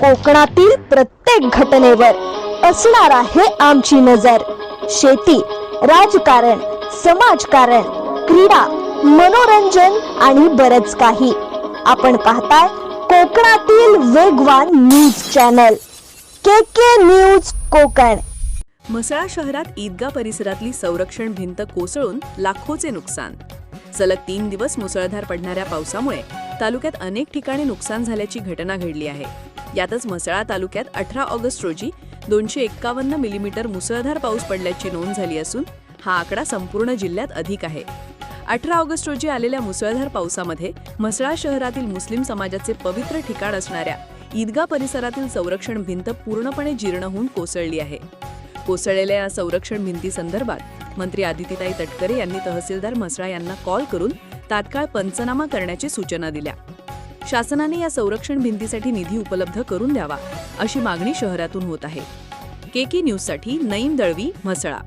कोकणातील प्रत्येक घटनेवर असणार आहे आमची नजर. शेती राजकारण समाजकारण क्रीडा मनोरंजन आणि बरच काही. आपण पाहताय कोकणातील वेगवान news channel. K K news Konkan. Mhasla शहरात ईदगा परिसरातली संरक्षण भिंत कोसळून लाखोचे नुकसान. सलग तीन दिवस मुसळधार पडणाऱ्या पावसामुळे तालुक्यात अनेक ठिकाणी नुकसान झाल्याची घटना घडली आहे. यातच म्हसळा तालुक्यात अठरा ऑगस्ट रोजी दोनशे एक्कावन्न मिलीमीटर मुसळधार पाऊस पडल्याची नोंद झाली असून हा आकडा संपूर्ण जिल्ह्यात अधिक आहे. अठरा ऑगस्ट रोजी आलेल्या मुसळधार पावसामध्ये म्हसळा शहरातील मुस्लिम समाजाचे पवित्र ठिकाण असणाऱ्या ईदगा परिसरातील संरक्षण भिंत पूर्णपणे जीर्ण होऊन कोसळली आहे. कोसळलेल्या या संरक्षण भिंतीसंदर्भात मंत्री आदितीताई तटकरे यांनी तहसीलदार म्हसळा यांना कॉल करून तात्काळ पंचनामा करण्याची सूचना दिल्या. शासनाने या संरक्षण भिंतीसाठी निधी उपलब्ध करून द्यावा अशी मागणी शहरातून होत आहे. केकी न्यूजसाठी नईम दळवी म्हसळा.